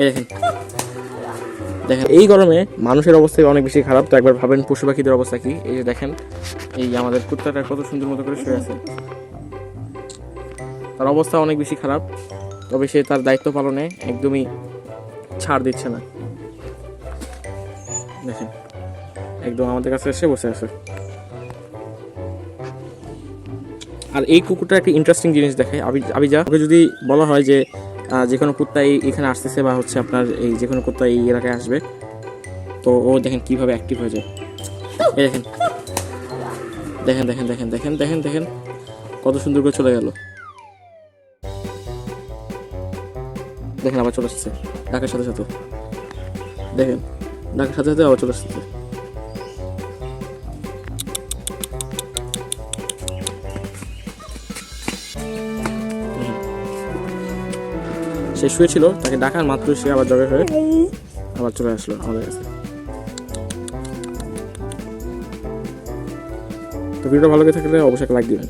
দেখেন। এই গরমে মানুষের অবস্থা অনেক বেশি খারাপ? তো একবার ভাবেন, পশু পাখিদের অবস্থা কি? এই যে দেখেন, এই আমাদের কুত্তাটা কত সুন্দর মতো করে শুয়ে আছে। তার অবস্থা অনেক বেশি খারাপ, তবে সে তার দায়িত্ব পালনে একদমই ছাড় দিচ্ছে না। দেখেন, একদম আমাদের কাছে এসে বসে আছে। আর এই কুকুরটা একটা ইন্টারেস্টিং জিনিস দেখে আবি আবিজা, ওকে যদি বলা হয় যে যে কোনো কুত্তা এখানে আসতেছে বা হচ্ছে আপনার এই যে কোনো কুত্তা এই এলাকায় আসবে। তো ও দেখেন কীভাবে অ্যাক্টিভ হয়ে যায়। এই দেখেন। দেখেন দেখেন দেখেন দেখেন দেখেন দেখেন। কত সুন্দর করে চলে গেল। দেখেন আবার চলে আসছে। ডাকের সাথে সাথে। দেখেন, ডাকের সাথে সাথে আবার চলে আসছে। সে শুয়েছিল, তাকে ডাকার মাত্র সে আবার জগে হয়ে আবার চলে আসলো আমাদের কাছে। তো ভিডিওটা ভালো লেগে থাকলে অবশ্যই লাইক দিবেন।